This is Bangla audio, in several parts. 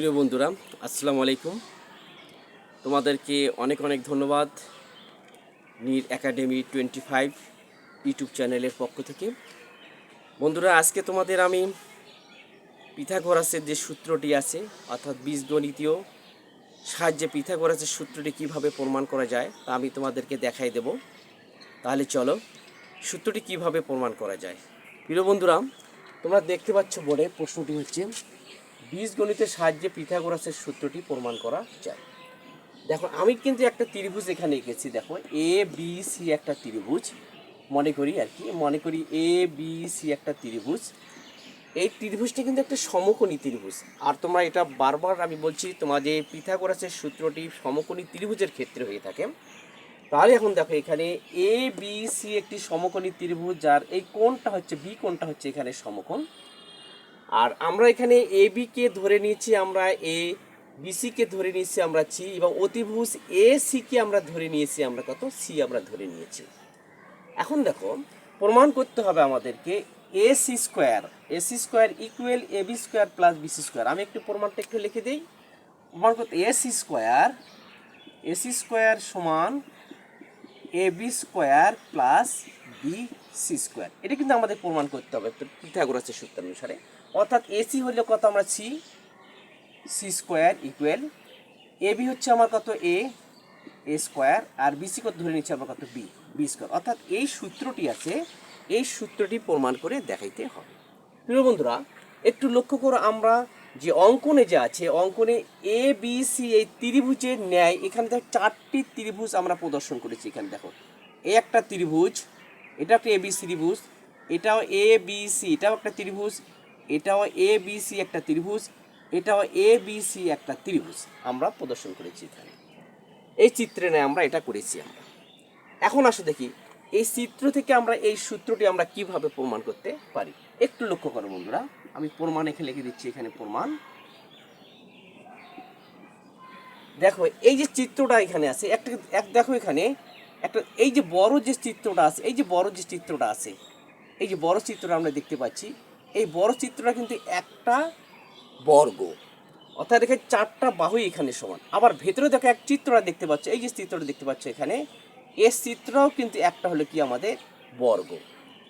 প্রিয় বন্ধুরা, আসসালামু আলাইকুম। তোমাদেরকে অনেক অনেক ধন্যবাদ Neer academy twenty five YouTube চ্যানেলের পক্ষ থেকে। বন্ধুরা, আজকে তোমাদের আমি পিথাগোরাসের যে সূত্রটি আছে, অর্থাৎ বীজগণিতীয় সাহায্যে পিথাগোরাসের সূত্রটি কীভাবে প্রমাণ করা যায়, তা আমি তোমাদেরকে দেখাই দেব। তাহলে চলো, সূত্রটি কীভাবে প্রমাণ করা যায়। প্রিয় বন্ধুরা, তোমরা দেখতে পাচ্ছ বোর্ডে প্রশ্নটি হচ্ছে বীজগণিতের সাহায্যে পিথাগোরাসের সূত্রটি প্রমাণ করা যায়। দেখো, আমি কিন্তু একটা ত্রিভুজ এখানে এঁকেছি। দেখো এ বি সি একটা ত্রিভুজ। মনে করি আর কি, মনে করি এ বি সি একটা ত্রিভুজ। এই ত্রিভুজটি কিন্তু একটা সমকোণী ত্রিভুজ। আর তোমরা এটা বারবার আমি বলছি, তোমাদের পিথাগোরাসের সূত্রটি সমকোণী ত্রিভুজের ক্ষেত্রে হয়ে থাকে। তাহলে এখন দেখো, এখানে এ বি সি একটি সমকোণী ত্রিভুজ, যার এই কোণটা হচ্ছে বি কোণটা হচ্ছে এখানে সমকোণ। আর আমরা এখানে এ কে ধরে নিয়েছি, আমরা এ বিসিকে ধরে নিয়েছি, আমরা চি এবং অতিভুজ এ সিকে আমরা ধরে নিয়েছি, আমরা কত? সি আমরা ধরে নিয়েছি। এখন দেখো, প্রমাণ করতে হবে আমাদেরকে A C square A C square equal A B square plus B C square আমি একটু প্রমাণটা একটু লিখে দিই। প্রমাণ করতে A C square A C square সমান A B square plus B C square এটা কিন্তু আমাদের প্রমাণ করতে হবে। পিথাগোরাসের সূত্র অনুসারে অর্থাৎ এসি হলে কত আমরা C? C square equal A B হচ্ছে আমার কত এ? এ স্কোয়ার আর বিসি কত ধরে নিচ্ছে আমার কত বি? B square. অর্থাৎ এই সূত্রটি আছে, এই সূত্রটি প্রমাণ করে দেখাইতে হবে। প্রিয় বন্ধুরা, একটু লক্ষ্য করো আমরা যে অঙ্কনে যে আছে, অঙ্কনে এ, বি, সি এই ত্রিভুজের ন্যায় এখানে দেখো চারটি ত্রিভুজ আমরা প্রদর্শন করেছি এখানে দেখো। এ একটা ত্রিভুজ এটা একটা এ, বি ত্রিভুজ, এটাও এ, বি, সি, এটাও একটা ত্রিভুজ এটাও এ বি সি একটা ত্রিভুজ, এটাও এ বি সি একটা ত্রিভুজ। আমরা প্রদর্শন করেছি এখানে। এই চিত্রে নেয়, আমরা এটা করেছি আমরা। এখন আসো দেখি, এই চিত্র থেকে আমরা এই সূত্রটি আমরা কীভাবে প্রমাণ করতে পারি? একটু লক্ষ্য করো বন্ধুরা, আমি প্রমাণ এখানে লিখে দিচ্ছি, এখানে প্রমাণ। দেখো, এই যে চিত্রটা এখানে আছে, একটা, এক, দেখো এখানে, একটা, এই যে বড় যে চিত্রটা আছে, এই যে বড় যে চিত্রটা আছে, এই যে বড় চিত্রটা আমরা দেখতে পাচ্ছি এই বড় চিত্রটা কিন্তু একটা বর্গ। অর্থাৎ এখানে চারটা বাহুই এখানে সমান। আবার ভেতরে দেখো এক চিত্রটা দেখতে পাচ্ছ। এই যে চিত্রটা দেখতে পাচ্ছ এখানে এর চিত্রও কিন্তু একটা হলো কি আমাদের বর্গ।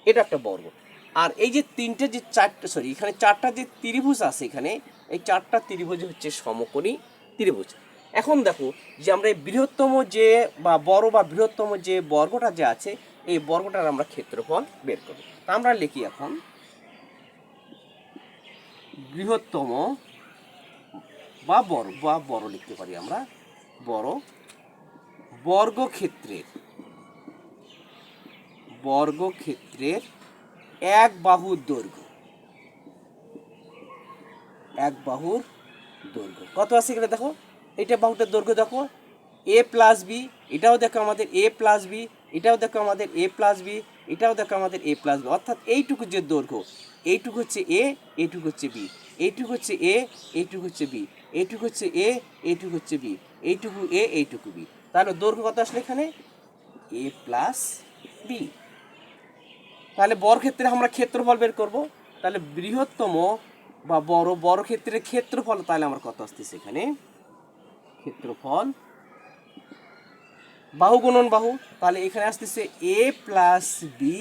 এটা একটা বর্গ। আর এই যে তিনটে যে চারটে সরি এখানে চারটা যে ত্রিভুজ আছে এখানে, এই চারটা ত্রিভুজ হচ্ছে সমকোণী ত্রিভুজ। এখন দেখো যে আমরা এই বৃহত্তম যে বা বড় বা বৃহত্তম যে বর্গটা যে আছে, এই বর্গটার আমরা ক্ষেত্রফল বের করব। তা আমরা লিখি এখন বৃহত্তম বা বড় বা বড় লিখতে পারি আমরা। বড় বর্গক্ষেত্রের বর্গক্ষেত্রের এক বাহুর দৈর্ঘ্য। এক বাহুর দৈর্ঘ্য। কত আছে এখানে দেখো? এটা বাহুটার দৈর্ঘ্য দেখো। এ প্লাস বি এটাও দেখো আমাদের এ প্লাস বি এটাও দেখো আমাদের এ প্লাস বি এটাও দেখো আমাদের এ প্লাস বি অর্থাৎ এইটুকু যে দৈর্ঘ্য এইটুকু হচ্ছে এ এইটুকু হচ্ছে বি। এইটুকু হচ্ছে এ এইটুকু হচ্ছে বি। এইটুকু হচ্ছে এ এইটুকু হচ্ছে বি। এইটুকু এ এইটুকু বি। তাহলে দৈর্ঘ্য কত আসলে এখানে? A plus B. তাহলে বড় ক্ষেত্রে আমরা ক্ষেত্রফল বের করব। তাহলে বৃহত্তম বা বড় বড় ক্ষেত্রের ক্ষেত্রফল তাহলে আমার কত আসতেছে এখানে? ক্ষেত্রফল। বাহু গুণন বাহু, তাহলে এখানে আসতেছে A plus B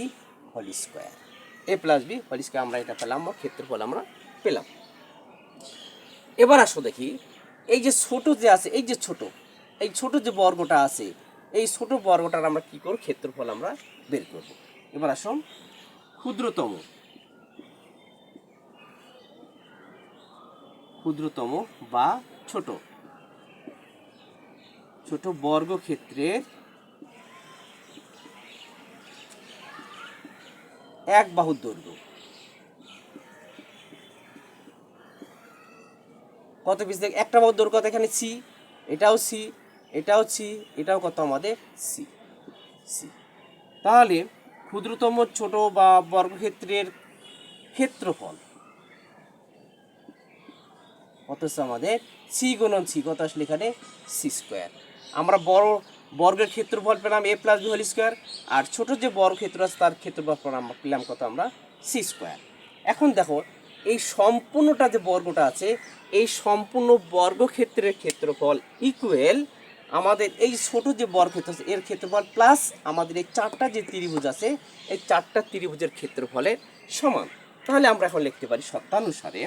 whole square. A plus B whole square আমরা এটা পেলাম বা ক্ষেত্রফল আমরা পেলাম। এবার আসো দেখি, এই যে ছোট যে আছে, এই যে ছোট, এই ছোট যে বর্গটা আছে, এই ছোট বর্গটার আমরা কি করব ক্ষেত্রফল আমরা বের করব। এবার আসো, ক্ষুদ্রতম। ক্ষুদ্রতম বা ছোট। ছোট বর্গক্ষেত্রের এক বাহুর দৈর্ঘ্য। কত পিস দেখ একটা বাহুর দৈর্ঘ্য কত এখানে? সি এটাও সি এটাও সি এটাও কত আমাদের? সি সি তাহলে ক্ষুদ্রতম ছোট বা বর্গক্ষেত্রের ক্ষেত্রফল হচ্ছে আমাদের? সি গুণন সি কত আসলে এখানে? সি স্কোয়ার আমরা বড় বর্গের ক্ষেত্রফল পেলাম A plus B whole square আর ছোটো যে বর্গ ক্ষেত্র আছে তার ক্ষেত্রফল আমরা পেলাম কত আমরা? সি স্কোয়ার এখন দেখো, এই সম্পূর্ণটা যে বর্গটা আছে, এই সম্পূর্ণ বর্গক্ষেত্রের ক্ষেত্রফল ইকুয়েল আমাদের এই ছোট যে বর্গক্ষেত্র আছে, এর ক্ষেত্রফল প্লাস আমাদের এই চারটা যে ত্রিভুজ আছে, এই চারটা ত্রিভুজের ক্ষেত্রফলের সমান। তাহলে আমরা এখন লিখতে পারি শর্তানুসারে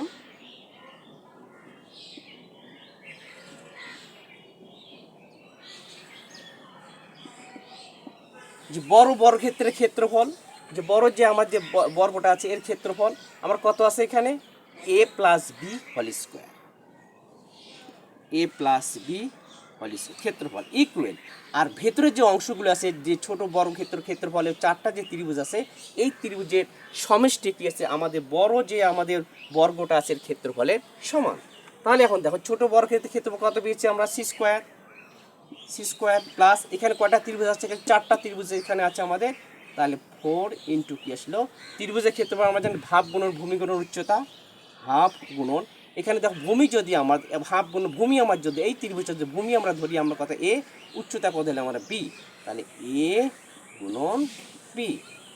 যে বড় বর্গক্ষেত্রের ক্ষেত্রফল, যে বড় যে আমার যে বর্গটা আছে, এর ক্ষেত্রফল, আমার কত আছে এখানে? A plus B whole square A plus B whole ক্ষেত্রফল ইকুয়াল আর ভেতরে যে অংশগুলো আছে, যে ছোট বর্গক্ষেত্র ক্ষেত্রফলের চারটা যে ত্রিভুজ আছে, এই ত্রিভুজের সমষ্টি কি আছে? আমাদের বড় যে আমাদের বর্গটা আছে ক্ষেত্রফলের সমান। তাহলে এখন দেখো, ছোট বর্গক্ষেত্রের ক্ষেত্রফল কত পেয়েছি আমরা? C square C square plus এখানে কয়টা ত্রিভুজ আছে? এখানে চারটা ত্রিভুজ এখানে আছে আমাদের। তাহলে ফোর ইন্টু কি আসলো? ত্রিভুজের ক্ষেত্রে আমরা জানি ভাব গুণন, ভূমি গুণন, উচ্চতা। হাফ গুণন। এখানে দেখো, ভূমি যদি আমার হাফ গুণ ভূমি আমার যদি, এই ত্রিভুজের যদি ভূমি আমরা ধরি, আমরা কথা এ উচ্চতা কত হলে? আমরা বি তাহলে এ গুণন বি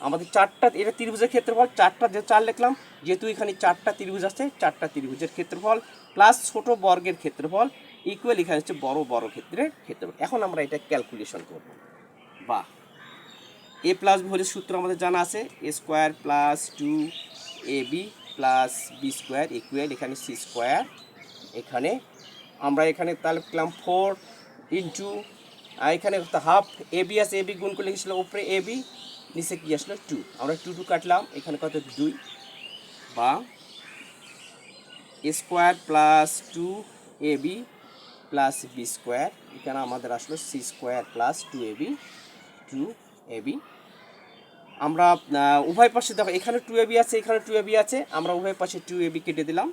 আমাদের চারটা, এটা ত্রিভুজের ক্ষেত্রফল, চারটা যে চার লিখলাম, যেহেতু এখানে চারটা ত্রিভুজ আছে, চারটা ত্রিভুজের ক্ষেত্রফল প্লাস ছোট বর্গের ক্ষেত্রফল ইকুয়াল এখানে হচ্ছে বড় বড় ক্ষেত্রের ক্ষেত্রফল। এখন আমরা এটা ক্যালকুলেশন করব। বা এ প্লাস বি হলে সূত্র আমাদের জানা আছে A square plus two A B plus B square equal এখানে সি স্কোয়ার এখানে আমরা এখানে তাহলে পেলাম ফোর ইন্টু এখানে হাফ এ বি আছে এ বি গুণ করে লিখেছিল উপরে এ বি নিচে কি আসলো টু আমরা টু টু কাটলাম, এখানে কত দুই। বা square plus two A B plus B square এখানে আমাদের আসলো C square plus two A B two A B আমরা উভয় পাশে দেখো, এখানে টু এবি আছে, এখানে টু এবি আছে, আমরা উভয় পাশে টু এবি কেটে দিলাম।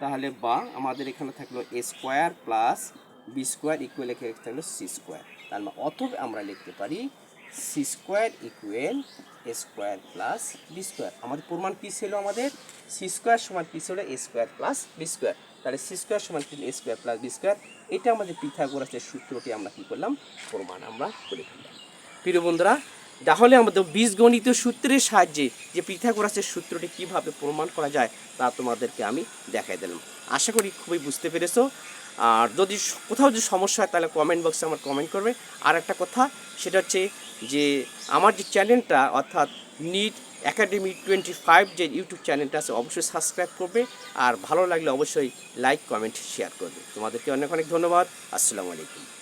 তাহলে বা আমাদের এখানে থাকল A square plus B square equal এখানে থাকল সি স্কোয়ার তার মানে অথবা আমরা লিখতে পারি C square equal A square plus B square আমাদের প্রমাণ কী ছিল আমাদের? সি স্কোয়ার সমান কী ছিল A square plus B square. তাহলে সি স্কোয়ার সমান কি? A square plus B square. এটা আমাদের পিথাগোরাসের সূত্রটি আমরা কী করলাম? প্রমাণ আমরা করে ফেললাম। প্রিয় বন্ধুরা, তাহলে আমাদের বীজগণিত সূত্রের সাহায্যে যে পিথাগোরাসের সূত্রটি কীভাবে প্রমাণ করা যায় তা তোমাদেরকে আমি দেখাই দিলাম। আশা করি খুবই বুঝতে পেরেছ। আর যদি কোথাও যদি সমস্যা হয়, তাহলে কমেন্ট বক্সে আমার কমেন্ট করবে। আর একটা কথা, সেটা হচ্ছে যে, আমার যে চ্যানেলটা অর্থাৎ নিট একাডেমি টোয়েন্টি ফাইভ যে ইউটিউব চ্যানেলটা আছে, অবশ্যই সাবস্ক্রাইব করবে। আর ভালো লাগলে অবশ্যই লাইক কমেন্ট শেয়ার করবে। তোমাদেরকে অনেক অনেক ধন্যবাদ। আসসালামু আলাইকুম।